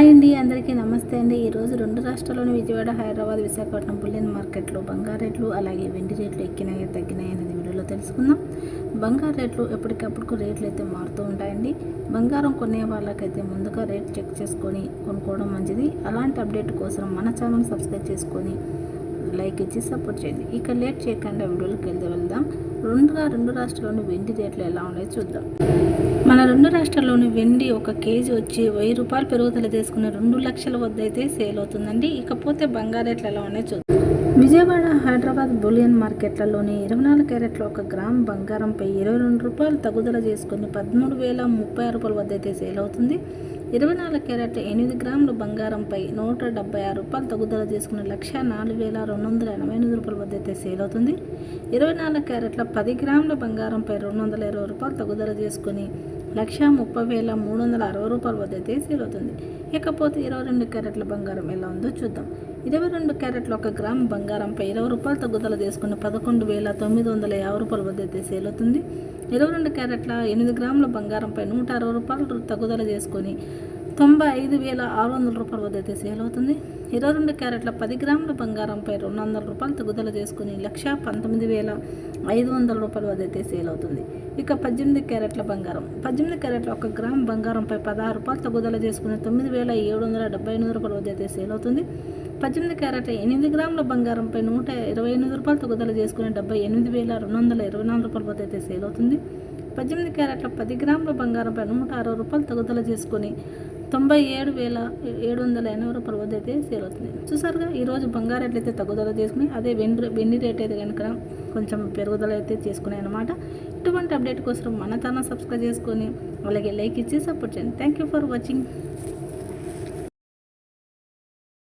Hi అండి అందరికీ నమస్తే అండి. ఈరోజు రెండు రాష్ట్రాల్లోని విజయవాడ హైదరాబాద్ విశాఖపట్నం బుల్లెన్ మార్కెట్లో బంగారు రేట్లు అలాగే వెండి రేట్లు ఎక్కినాయి తగ్గినాయి అనేది వీడియోలో తెలుసుకుందాం. బంగారు రేట్లు ఎప్పటికప్పుడు రేట్లు అయితే మారుతూ ఉంటాయండి. బంగారం కొనే వాళ్ళకైతే ముందుగా రేట్ చెక్ చేసుకొని కొనుక్కోవడం మంచిది. అలాంటి అప్డేట్ కోసం మన ఛానల్ సబ్స్క్రైబ్ చేసుకొని లైక్ ఇచ్చి సపోర్ట్ చేయండి. ఇక లేట్ చేయకుండా వీడియోలకు వెళ్తే వెళ్దాం. రెండుగా రెండు రాష్ట్రాల్లోని వెండి రేట్లు ఎలా ఉన్నాయో చూద్దాం. మన రెండు రాష్ట్రాల్లోని వెండి ఒక కేజీ వచ్చి వెయ్యి రూపాయలు పెరుగుదల చేసుకున్న రెండు లక్షల వద్ద అయితే సేల్ అవుతుందండి. ఇకపోతే బంగారు రేట్లు ఎలా ఉన్నాయో చూద్దాం. విజయవాడ హైదరాబాద్ బులియన్ మార్కెట్లలోని ఇరవై నాలుగు క్యారెట్ల ఒక గ్రామ్ బంగారంపై ఇరవై రెండు రూపాయలు తగుదల చేసుకుని పదమూడు వేల ముప్పై రూపాయల వద్ద అయితే సేల్ అవుతుంది. ఇరవై నాలుగు క్యారెట్ల ఎనిమిది గ్రాముల బంగారంపై నూట డెబ్బై ఆరు రూపాయలు తగ్గుదల చేసుకుని లక్ష నాలుగు వేల రెండు వందల ఎనభై ఎనిమిది రూపాయల వద్ద అయితే సేల్ అవుతుంది. ఇరవై నాలుగు క్యారెట్ల పది గ్రాముల బంగారంపై రెండు వందల ఇరవై రూపాయలు తగ్గుదల చేసుకుని లక్ష ముప్పై వేల మూడు వందల అరవై రూపాయల వద్ద అయితే సేల్ అవుతుంది ఇకపోతే ఇరవై రెండు క్యారెట్ల బంగారం ఎలా ఉందో చూద్దాం. ఇరవై రెండు క్యారెట్ల ఒక గ్రామ్ బంగారంపై ఇరవై రూపాయలు తగ్గుదల చేసుకుని పదకొండు వేల తొమ్మిది వందల యాభై రూపాయల వద్ద అయితే సేల్ అవుతుంది ఇరవై రెండు క్యారెట్ల ఎనిమిది గ్రాముల బంగారంపై నూట అరవై రూపాయలు తగ్గుదల చేసుకొని తొంభై ఐదు వేల ఆరు వందల రూపాయల వద్ద అయితే సేల్ అవుతుంది. ఇరవై రెండు క్యారెట్ల పది గ్రాముల బంగారంపై రెండు వందల రూపాయలు తగుదల చేసుకుని లక్ష పంతొమ్మిది వేల ఐదు వందల రూపాయల వద్ద అయితే సేల్ అవుతుంది. ఇక పద్దెనిమిది క్యారెట్ల బంగారం. పద్దెనిమిది క్యారెట్ల ఒక గ్రామ్ బంగారంపై పదహారు రూపాయలు తగుదల చేసుకుని తొమ్మిది వేల ఏడు వందల డెబ్బై ఎనిమిది రూపాయల వద్ద అయితే సేల్ అవుతుంది. పద్దెనిమిది క్యారెట్ ఎనిమిది గ్రాముల బంగారంపై నూట ఇరవై ఎనిమిది రూపాయలు తగ్గుదల చేసుకుని డెబ్బై ఎనిమిది వేల రెండు వందల ఇరవై నాలుగు రూపాయల వద్ద అయితే సేల్ అవుతుంది. పద్దెనిమిది క్యారెట్ల పది గ్రాముల బంగారంపై నూట అరవై రూపాయలు తగ్గుదల చేసుకుని తొంభై ఏడు వేల ఏడు వందల ఎనభై రూపాయల వద్ద అయితే సేల్ అవుతుంది. చూసారుగా ఈరోజు బంగారు రేట్లు అయితే తగ్గుదల చేసుకుని అదే వెండి వెండి రేట్ అయితే కనుక కొంచెం పెరుగుదల అయితే చేసుకున్నాయి అనమాట ఇటువంటి అప్డేట్ కోసం మన ఛానల్ సబ్స్క్రైబ్ చేసుకొని అలాగే లైక్ ఇచ్చి సపోర్ట్ చేయండి. Thank you for watching